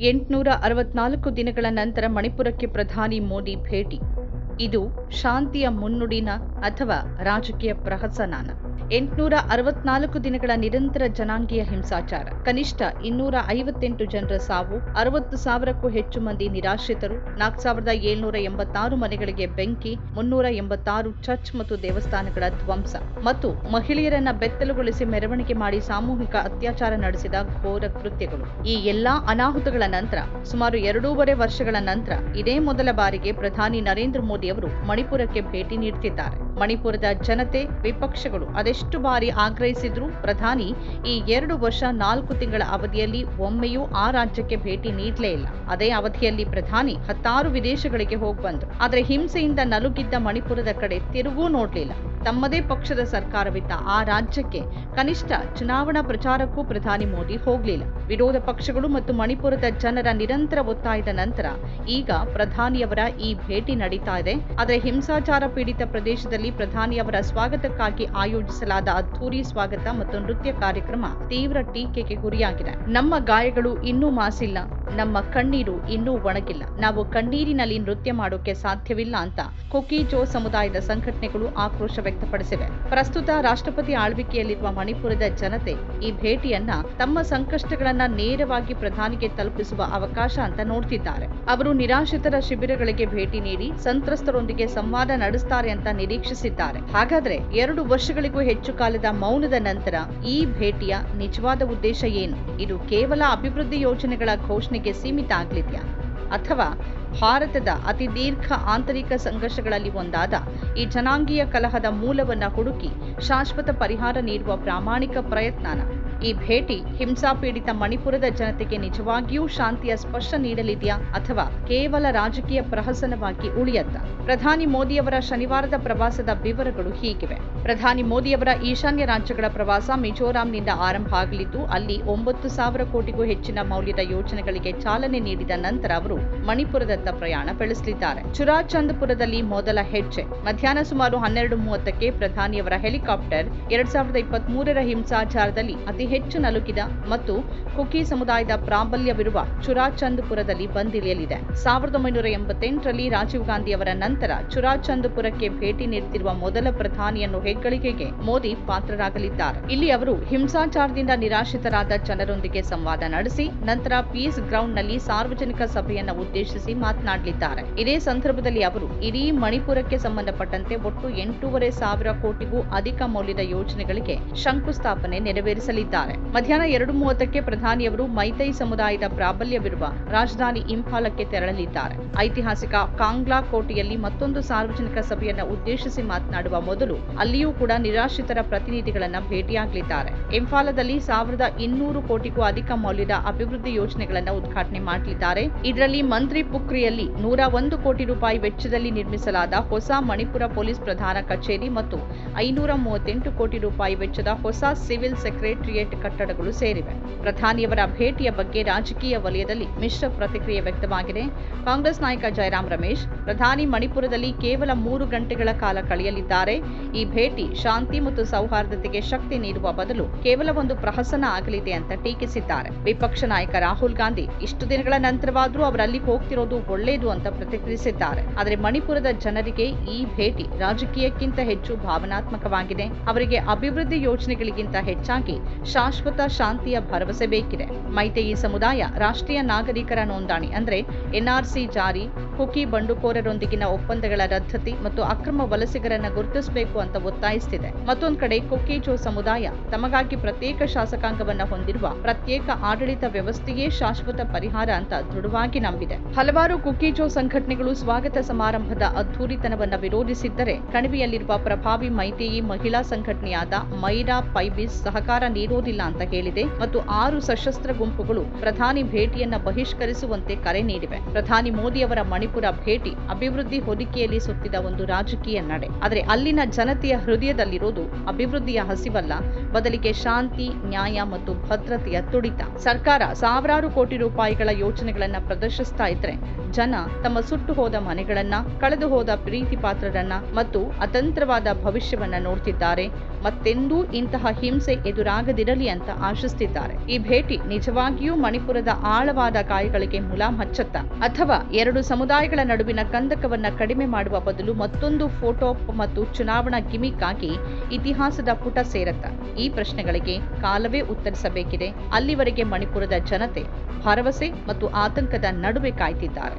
ಎಂಟುನೂರ ಅರವತ್ನಾಲ್ಕು ದಿನಗಳ ನಂತರ ಮಣಿಪುರಕ್ಕೆ ಪ್ರಧಾನಿ ಮೋದಿ ಭೇಟಿ. ಇದು ಶಾಂತಿಯ ಮುನ್ನುಡಿನ ಅಥವಾ ರಾಜಕೀಯ ಪ್ರಹಸನಾನ. ಎಂಟುನೂರ ಅರವತ್ನಾಲ್ಕು ದಿನಗಳ ನಿರಂತರ ಜನಾಂಗೀಯ ಹಿಂಸಾಚಾರ. ಕನಿಷ್ಠ ಇನ್ನೂರ ಐವತ್ತೆಂಟು ಜನರ ಸಾವು, ಅರವತ್ತು ಸಾವಿರಕ್ಕೂ ಹೆಚ್ಚು ಮಂದಿ ನಿರಾಶ್ರಿತರು, ನಾಲ್ಕು ಸಾವಿರದ ಏಳ್ನೂರ ಎಂಬತ್ತಾರು ಮನೆಗಳಿಗೆ ಬೆಂಕಿ, ಮುನ್ನೂರ ಎಂಬತ್ತಾರು ಚರ್ಚ್ ಮತ್ತು ದೇವಸ್ಥಾನಗಳ ಧ್ವಂಸ. ಮತ್ತು ಮಹಿಳೆಯರನ್ನ ಬೆತ್ತಲುಗೊಳಿಸಿ ಮೆರವಣಿಗೆ ಮಾಡಿ ಸಾಮೂಹಿಕ ಅತ್ಯಾಚಾರ ನಡೆಸಿದ ಘೋರ ಕೃತ್ಯಗಳು. ಈ ಎಲ್ಲಾ ಅನಾಹುತಗಳ ನಂತರ, ಸುಮಾರು ಎರಡೂವರೆ ವರ್ಷಗಳ ನಂತರ, ಇದೇ ಮೊದಲ ಬಾರಿಗೆ ಪ್ರಧಾನಿ ನರೇಂದ್ರ ಮೋದಿ ಅವರು ಮಣಿಪುರಕ್ಕೆ ಭೇಟಿ ನೀಡುತ್ತಿದ್ದಾರೆ. ಮಣಿಪುರದ ಜನತೆ, ವಿಪಕ್ಷಗಳು ಅದೆಷ್ಟು ಬಾರಿ ಆಗ್ರಹಿಸಿದ್ರು ಪ್ರಧಾನಿ ಈ ಎರಡು ವರ್ಷ ನಾಲ್ಕು ತಿಂಗಳ ಅವಧಿಯಲ್ಲಿ ಒಮ್ಮೆಯೂ ಆ ರಾಜ್ಯಕ್ಕೆ ಭೇಟಿ ನೀಡಲೇ ಇಲ್ಲ. ಅದೇ ಅವಧಿಯಲ್ಲಿ ಪ್ರಧಾನಿ ಹತ್ತಾರು ವಿದೇಶಗಳಿಗೆ ಹೋಗಿ ಬಂದರು. ಆದರೆ ಹಿಂಸೆಯಿಂದ ನಲುಗಿದ್ದ ಮಣಿಪುರದ ಕಡೆ ತಿರುಗೂ ನೋಡ್ಲಿಲ್ಲ. ತಮ್ಮದೇ ಪಕ್ಷದ ಸರ್ಕಾರವಿದ್ದ ಆ ರಾಜ್ಯಕ್ಕೆ ಕನಿಷ್ಠ ಚುನಾವಣಾ ಪ್ರಚಾರಕ್ಕೂ ಪ್ರಧಾನಿ ಮೋದಿ ಹೋಗಲಿಲ್ಲ. ವಿರೋಧ ಪಕ್ಷಗಳು ಮತ್ತು ಮಣಿಪುರದ ಜನರ ನಿರಂತರ ಒತ್ತಾಯದ ನಂತರ ಈಗ ಪ್ರಧಾನಿಯವರ ಈ ಭೇಟಿ ನಡೀತಾ ಇದೆ. ಆದರೆ ಹಿಂಸಾಚಾರ ಪೀಡಿತ ಪ್ರದೇಶದಲ್ಲಿ ಪ್ರಧಾನಿಯವರ ಸ್ವಾಗತಕ್ಕಾಗಿ ಆಯೋಜಿಸಲಾದ ಅದ್ಧೂರಿ ಸ್ವಾಗತ ಮತ್ತು ನೃತ್ಯ ಕಾರ್ಯಕ್ರಮ ತೀವ್ರ ಟೀಕೆಗೆ ಗುರಿಯಾಗಿದೆ. ನಮ್ಮ ಗಾಯಗಳು ಇನ್ನೂ ಮಾಸಿಲ್ಲ. ನಮ್ಮ ಕಣ್ಣೀರು ಇನ್ನೂ ಒಣಗಿಲ್ಲ. ನಾವು ಕಣ್ಣೀರಿನಲ್ಲಿ ನೃತ್ಯ ಮಾಡೋಕೆ ಸಾಧ್ಯವಿಲ್ಲ ಅಂತ ಕೊಕೀಜೋ ಸಮುದಾಯದ ಸಂಘಟನೆಗಳು ಆಕ್ರೋಶ ವ್ಯಕ್ತಪಡಿಸಿವೆ. ಪ್ರಸ್ತುತ ರಾಷ್ಟ್ರಪತಿ ಆಳ್ವಿಕೆಯಲ್ಲಿರುವ ಮಣಿಪುರದ ಜನತೆ ಈ ಭೇಟಿಯನ್ನ ತಮ್ಮ ಸಂಕಷ್ಟಗಳನ್ನ ನೇರವಾಗಿ ಪ್ರಧಾನಿಗೆ ತಲುಪಿಸುವ ಅವಕಾಶ ಅಂತ ನೋಡ್ತಿದ್ದಾರೆ. ಅವರು ನಿರಾಶ್ರಿತರ ಶಿಬಿರಗಳಿಗೆ ಭೇಟಿ ನೀಡಿ ಸಂತ್ರಸ್ತರೊಂದಿಗೆ ಸಂವಾದ ನಡೆಸ್ತಾರೆ ಅಂತ ನಿರೀಕ್ಷಿಸಿದ್ದಾರೆ. ಹಾಗಾದ್ರೆ ಎರಡು ವರ್ಷಗಳಿಗೂ ಹೆಚ್ಚು ಕಾಲದ ಮೌನದ ನಂತರ ಈ ಭೇಟಿಯ ನಿಜವಾದ ಉದ್ದೇಶ ಏನು? ಇದು ಕೇವಲ ಅಭಿವೃದ್ಧಿ ಯೋಜನೆಗಳ ಘೋಷಣೆಗೆ ಸೀಮಿತ ಆಗ್ಲಿದ್ಯಾ? ಅಥವಾ ಭಾರತದ ಅತಿ ದೀರ್ಘ ಆಂತರಿಕ ಸಂಘರ್ಷಗಳಲ್ಲಿ ಒಂದಾದ ಈ ಜನಾಂಗೀಯ ಕಲಹದ ಮೂಲವನ್ನ ಹುಡುಕಿ ಶಾಶ್ವತ ಪರಿಹಾರ ನೀಡುವ ಪ್ರಾಮಾಣಿಕ ಪ್ರಯತ್ನನ. ಈ ಭೇಟಿ ಹಿಂಸಾಪೀಡಿತ ಮಣಿಪುರದ ಜನತೆಗೆ ನಿಜವಾಗಿಯೂ ಶಾಂತಿಯ ಸ್ಪರ್ಶ ನೀಡಲಿದೆಯಾ ಅಥವಾ ಕೇವಲ ರಾಜಕೀಯ ಪ್ರಹಸನವಾಗಿ ಉಳಿಯತ್ತ? ಪ್ರಧಾನಿ ಮೋದಿಯವರ ಶನಿವಾರದ ಪ್ರವಾಸದ ವಿವರಗಳು ಹೀಗಿವೆ. ಪ್ರಧಾನಿ ಮೋದಿಯವರ ಈಶಾನ್ಯ ರಾಜ್ಯಗಳ ಪ್ರವಾಸ ಮಿಜೋರಾಂನಿಂದ ಆರಂಭ ಆಗಲಿದ್ದು, ಅಲ್ಲಿ ಒಂಬತ್ತು ಸಾವಿರ ಕೋಟಿಗೂ ಹೆಚ್ಚಿನ ಮೌಲ್ಯದ ಯೋಜನೆಗಳಿಗೆ ಚಾಲನೆ ನೀಡಿದ ನಂತರ ಅವರು ಮಣಿಪುರದತ್ತ ಪ್ರಯಾಣ ಬೆಳೆಸಲಿದ್ದಾರೆ. ಚುರಾಚಂದ್ಪುರದಲ್ಲಿ ಮೊದಲ ಹೆಜ್ಜೆ. ಮಧ್ಯಾಹ್ನ ಸುಮಾರು ಹನ್ನೆರಡು ಮೂವತ್ತಕ್ಕೆ ಪ್ರಧಾನಿಯವರ ಹೆಲಿಕಾಪ್ಟರ್ ಎರಡ್ ಸಾವಿರದ ಇಪ್ಪತ್ತ್ ಮೂರರ ಹಿಂಸಾಚಾರದಲ್ಲಿ ಅತಿ ಹೆಚ್ಚು ನಲುಗಿದ ಮತ್ತು ಕುಕಿ ಸಮುದಾಯದ ಪ್ರಾಬಲ್ಯವಿರುವ ಚುರಾಚಂದ್ಪುರದಲ್ಲಿ ಬಂದಿಳಿಯಲಿದೆ. ಸಾವಿರದ ಒಂಬೈನೂರ ಎಂಬತ್ತೆಂಟರಲ್ಲಿ ರಾಜೀವ್ ಗಾಂಧಿ ಅವರ ನಂತರ ಚುರಾಚಂದ್ಪುರಕ್ಕೆ ಭೇಟಿ ನೀಡುತ್ತಿರುವ ಮೊದಲ ಪ್ರಧಾನಿಯನ್ನು ಹೆಗ್ಗಳಿಕೆಗೆ ಮೋದಿ ಪಾತ್ರರಾಗಲಿದ್ದಾರೆ. ಇಲ್ಲಿ ಅವರು ಹಿಂಸಾಚಾರದಿಂದ ನಿರಾಶ್ರಿತರಾದ ಜನರೊಂದಿಗೆ ಸಂವಾದ ನಡೆಸಿ, ನಂತರ ಪೀಸ್ ಗ್ರೌಂಡ್ನಲ್ಲಿ ಸಾರ್ವಜನಿಕ ಸಭೆಯನ್ನು ಉದ್ದೇಶಿಸಿ ಮಾತನಾಡಲಿದ್ದಾರೆ. ಇದೇ ಸಂದರ್ಭದಲ್ಲಿ ಅವರು ಇಡೀ ಮಣಿಪುರಕ್ಕೆ ಸಂಬಂಧಪಟ್ಟಂತೆ ಒಟ್ಟು ಎಂಟೂವರೆ ಸಾವಿರ ಕೋಟಿಗೂ ಅಧಿಕ ಮೌಲ್ಯದ ಯೋಜನೆಗಳಿಗೆ ಶಂಕುಸ್ಥಾಪನೆ ನೆರವೇರಿಸಲಿದ್ದಾರೆ. ಮಧ್ಯಾಹ್ನ ಎರಡು ಮೂವತ್ತಕ್ಕೆ ಪ್ರಧಾನಿಯವರು ಮೈತೈ ಸಮುದಾಯದ ಪ್ರಾಬಲ್ಯವಿರುವ ರಾಜಧಾನಿ ಇಂಫಾಲಕ್ಕೆ ತೆರಳಲಿದ್ದಾರೆ. ಐತಿಹಾಸಿಕ ಕಾಂಗ್ಲಾ ಕೋಟೆಯಲ್ಲಿ ಮತ್ತೊಂದು ಸಾರ್ವಜನಿಕ ಸಭೆಯನ್ನು ಉದ್ದೇಶಿಸಿ ಮಾತನಾಡುವ ಮೊದಲು ಅಲ್ಲಿಯೂ ಕೂಡ ನಿರಾಶ್ರಿತರ ಪ್ರತಿನಿಧಿಗಳನ್ನು ಭೇಟಿಯಾಗಲಿದ್ದಾರೆ. ಇಂಫಾಲದಲ್ಲಿ ಸಾವಿರದ ಇನ್ನೂರು ಕೋಟಿಗೂ ಅಧಿಕ ಮೌಲ್ಯದ ಅಭಿವೃದ್ಧಿ ಯೋಜನೆಗಳನ್ನು ಉದ್ಘಾಟನೆ ಮಾಡಲಿದ್ದಾರೆ. ಇದರಲ್ಲಿ ಮಂತ್ರಿ ಪುಕ್ರಿಯಲ್ಲಿ ನೂರ ಒಂದು ಕೋಟಿ ರೂಪಾಯಿ ವೆಚ್ಚದಲ್ಲಿ ನಿರ್ಮಿಸಲಾದ ಹೊಸ ಮಣಿಪುರ ಪೊಲೀಸ್ ಪ್ರಧಾನ ಕಚೇರಿ ಮತ್ತು ಐನೂರ ಮೂವತ್ತೆಂಟು ಕೋಟಿ ರೂಪಾಯಿ ವೆಚ್ಚದ ಹೊಸ ಸಿವಿಲ್ ಸೆಕ್ರೆಟರಿಯೇಟ್ ಕಟ್ಟಡಗಳು ಸೇರಿವೆ. ಪ್ರಧಾನಿಯವರ ಭೇಟಿಯ ಬಗ್ಗೆ ರಾಜಕೀಯ ವಲಯದಲ್ಲಿ ಮಿಶ್ರ ಪ್ರತಿಕ್ರಿಯೆ ವ್ಯಕ್ತವಾಗಿದೆ. ಕಾಂಗ್ರೆಸ್ ನಾಯಕ ಜಯರಾಮ್ ರಮೇಶ್, ಪ್ರಧಾನಿ ಮಣಿಪುರದಲ್ಲಿ ಕೇವಲ ಮೂರು ಗಂಟೆಗಳ ಕಾಲ ಕಳೆಯಲಿದ್ದಾರೆ. ಈ ಭೇಟಿ ಶಾಂತಿ ಮತ್ತು ಸೌಹಾರ್ದತೆಗೆ ಶಕ್ತಿ ನೀಡುವ ಬದಲು ಕೇವಲ ಒಂದು ಪ್ರಹಸನ ಆಗಲಿದೆ ಅಂತ ಟೀಕಿಸಿದ್ದಾರೆ. ವಿಪಕ್ಷ ನಾಯಕ ರಾಹುಲ್ ಗಾಂಧಿ ಇಷ್ಟು ದಿನಗಳ ನಂತರವಾದರೂ ಅವರಲ್ಲಿ ಹೋಗ್ತಿರೋದು ಒಳ್ಳೆಯದು ಅಂತ ಪ್ರತಿಕ್ರಿಯಿಸಿದ್ದಾರೆ. ಆದರೆ ಮಣಿಪುರದ ಜನರಿಗೆ ಈ ಭೇಟಿ ರಾಜಕೀಯಕ್ಕಿಂತ ಹೆಚ್ಚು ಭಾವನಾತ್ಮಕವಾಗಿದೆ. ಅವರಿಗೆ ಅಭಿವೃದ್ಧಿ ಯೋಜನೆಗಳಿಗಿಂತ ಹೆಚ್ಚಾಗಿ ಶಾಶ್ವತ ಶಾಂತಿಯ ಭರವಸೆ ಬೇಕಿದೆ. ಮೈತೇಯಿ ಸಮುದಾಯ ರಾಷ್ಟ್ರೀಯ ನಾಗರಿಕರ ನೋಂದಣಿ ಅಂದ್ರೆ ಎನ್ಆರ್ಸಿ ಜಾರಿ, ಕುಕಿ ಬಂಡುಕೋರರೊಂದಿಗಿನ ಒಪ್ಪಂದಗಳ ರದ್ದತಿ ಮತ್ತು ಅಕ್ರಮ ವಲಸಿಗರನ್ನ ಗುರುತಿಸಬೇಕು ಅಂತ ಒತ್ತಾಯಿಸುತ್ತಿದೆ ಮತ್ತೊಂದು ಕಡೆ ಕೊಕ್ಕೀಜೋ ಸಮುದಾಯ ತಮಗಾಗಿ ಪ್ರತ್ಯೇಕ ಶಾಸಕಾಂಗವನ್ನ ಹೊಂದಿರುವ ಪ್ರತ್ಯೇಕ ಆಡಳಿತ ವ್ಯವಸ್ಥೆಯೇ ಶಾಶ್ವತ ಪರಿಹಾರ ಅಂತ ದೃಢವಾಗಿ ನಂಬಿದೆ. ಹಲವಾರು ಕುಕೀಜೋ ಸಂಘಟನೆಗಳು ಸ್ವಾಗತ ಸಮಾರಂಭದ ಅದ್ಧೂರಿತನವನ್ನು ವಿರೋಧಿಸಿದ್ದರೆ ಕಣಿವೆಯಲ್ಲಿರುವ ಪ್ರಭಾವಿ ಮೈತೇಯಿ ಮಹಿಳಾ ಸಂಘಟನೆಯಾದ ಮೈರಾ ಪೈಬಿಸ್ ಸಹಕಾರ ನೀಡೋದಿಲ್ಲ ಅಂತ ಹೇಳಿದೆ ಮತ್ತು ಆರು ಸಶಸ್ತ್ರ ಗುಂಪುಗಳು ಪ್ರಧಾನಿ ಭೇಟಿಯನ್ನ ಬಹಿಷ್ಕರಿಸುವಂತೆ ಕರೆ ನೀಡಿವೆ. ಪ್ರಧಾನಿ ಮೋದಿಯವರ ಮಣಿಪುರ ಭೇಟಿ ಅಭಿವೃದ್ಧಿ ಹೊದಿಕೆಯಲ್ಲಿ ಸುತ್ತಿದ ಒಂದು ರಾಜಕೀಯ ನಡೆ. ಆದರೆ ಅಲ್ಲಿನ ಜನತೆಯ ಹೃದಯದಲ್ಲಿರೋದು ಅಭಿವೃದ್ಧಿಯ ಹಸಿವಲ್ಲ, ಬದಲಿಗೆ ಶಾಂತಿ, ನ್ಯಾಯ ಮತ್ತು ಭದ್ರತೆಯ ತುಡಿತ. ಸರ್ಕಾರ ಸಾವಿರಾರು ಕೋಟಿ ರೂಪಾಯಿಗಳ ಯೋಜನೆಗಳನ್ನ ಪ್ರದರ್ಶಿಸ್ತಾ ಇದ್ರೆ ಜನ ತಮ್ಮ ಸುಟ್ಟು ಹೋದ ಮನೆಗಳನ್ನ, ಕಳೆದು ಹೋದ ಪ್ರೀತಿ ಪಾತ್ರರನ್ನ ಮತ್ತು ಅತಂತ್ರವಾದ ಭವಿಷ್ಯವನ್ನ ನೋಡ್ತಿದ್ದಾರೆ. ಮತ್ತೆಂದೂ ಇಂತಹ ಹಿಂಸೆ ಎದುರಾಗದಿರಲಿ ಅಂತ ಆಶಿಸ್ತಿದ್ದಾರೆ. ಈ ಭೇಟಿ ನಿಜವಾಗಿಯೂ ಮಣಿಪುರದ ಆಳವಾದ ಕಾಯಗಳಿಗೆ ಮುಲಾಮ್ ಹಚ್ಚತ್ತ ಅಥವಾ ಎರಡು ಸಮುದಾಯಗಳ ನಡುವಿನ ಕಂದಕವನ್ನ ಕಡಿಮೆ ಮಾಡುವ ಬದಲು ಮತ್ತೊಂದು ಫೋಟೋ ಮತ್ತು ಚುನಾವಣಾ ಗಿಮಿಕ್ ಆಗಿ ಇತಿಹಾಸದ ಪುಟ ಸೇರತ್ತ. ಈ ಪ್ರಶ್ನೆಗಳಿಗೆ ಕಾಲವೇ ಉತ್ತರಿಸಬೇಕಿದೆ. ಅಲ್ಲಿವರೆಗೆ ಮಣಿಪುರದ ಜನತೆ ಭರವಸೆ ಮತ್ತು ಆತಂಕದ ನಡುವೆ ಕಾಯ್ತಿದ್ದಾರೆ.